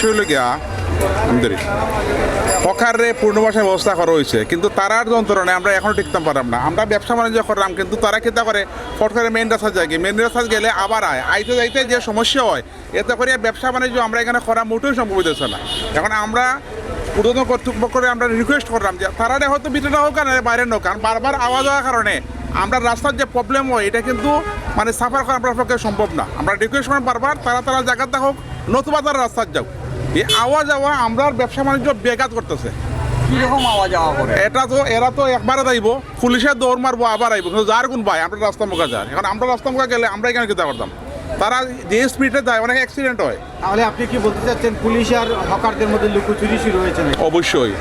হইল গিয়া হকারে পূর্ণবাসের ব্যবস্থা করা হয়েছে, কিন্তু তারার যন্ত্রণায় আমরা এখনও টিকতে পারলাম না। আমরা ব্যবসা বাণিজ্য করলাম, কিন্তু তারা কিতা করে? ফট করে মেন রাস্তা যায়। মেন রাস্তা গেলে আবার আয়। আইতে যাইতে যে সমস্যা হয়, এতে করে ব্যবসা বাণিজ্য আমরা এখানে করা মোটেও সম্ভব হইতেছে না। এখন আমরা ঊর্ধ্বতন কর্তৃপক্ষরে আমরা রিকোয়েস্ট করলাম যে তারা হয়তো ভিতরে হোক আর বাইরে হোক, কারণ বারবার আওয়াজ হওয়ার কারণে আমরা রাস্তার যে প্রবলেম হয়, এটা কিন্তু মানে সাফার করা আপনার পক্ষে সম্ভব না। আমরা রিকোয়েস্ট করেন বারবার, তারা তারা জায়গাতে হোক নতুবা তারা রাস্তার যাও এই আওয়াজ আওয়া আমরা ব্যবসা বাণিজ্য বেঘাত করতেছে। কীরকম যাওয়া করে? এটা তো এরা তো একবারে যাইব পুলিশে দৌড় মারবো আবার আইব। কিন্তু যার কোন ভাই আমরা রাস্তা মুখে যাই। এখন আমরা রাস্তা মুখে গেলে আমরা এখানে কিতা করতাম তারা যে স্পিডে যায় অনেক অ্যাক্সিডেন্ট হয়। তাহলে আপনি কি বলতে চাচ্ছেন পুলিশ আর হকারদের মধ্যে লুকোচুরি শুরু হয়েছে অবশ্যই।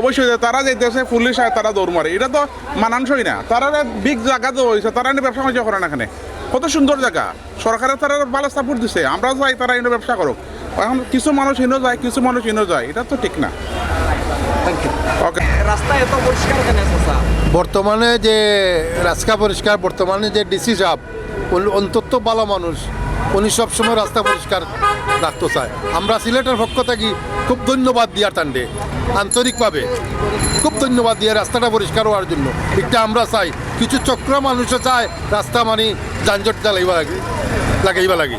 অবশ্যই তারা যাইতেছে পুলিশ আর তারা দৌড় মারে। এটা তো মানানসই না। তারা বিগ জায়গা তো হয়েছে তারা এনে ব্যবসা বাণিজ্য করে না এখানে। কত সুন্দর জায়গা। সরকারের তারা ভালো সাপোর্ট দিছে। আমরা যাই তারা এনে ব্যবসা করুক। এখন কিছু মানুষ ইনো যায় কিছু মানুষ ইনো যায়। এটা তো ঠিক না। ওকে রাস্তা এত পরিষ্কার কেন বর্তমানে যে রাস্তা পরিষ্কার বর্তমানে যে ডিসি সাহেব উনি অন্তত ভালো মানুষ। উনি সবসময় রাস্তা পরিষ্কার রাখতে চায়। আমরা সিলেটের পক্ষ থেকে খুব ধন্যবাদ দিয়ার টান্ডে আন্তরিকভাবে খুব ধন্যবাদ দিয়ে রাস্তাটা পরিষ্কার হওয়ার জন্য। একটা আমরা চাই কিছু চক্র মানুষও চায় রাস্তা মানে যানজট লাগাইবা লাগে লাগাইবা লাগে।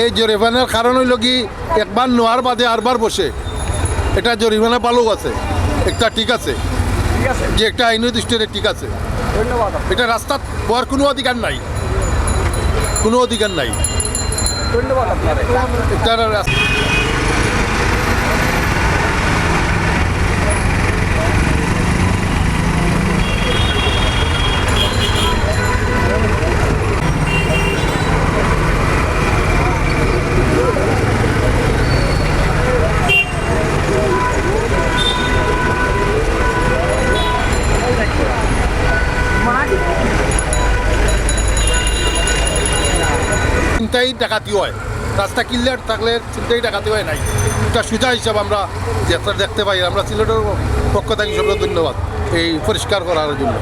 এই জরিমানার কারণ হইল কি একবার নোয়ার বাদে আরবার বসে। এটা জরিমানা ভালো আছে একটা ঠিক আছে। ঠিক যে একটা আইনের দৃষ্টিতে ঠিক আছে। ধন্যবাদ। এটা রাস্তাত হওয়ার কোনো অধিকার নাই। কোনো অধিকার নাই। ধন্যবাদ আপনার এটা রাস্তা চিন্তাই ডাকাতি হয়। রাস্তা ক্লিয়ার থাকলে চিন্তাই ডাকাতি হয় নাই। এটা সুজা হিসাবে আমরা দেখতে পাই। আমরা সিলেটের পক্ষ থেকে সবাই ধন্যবাদ এই পরিষ্কার করার জন্য।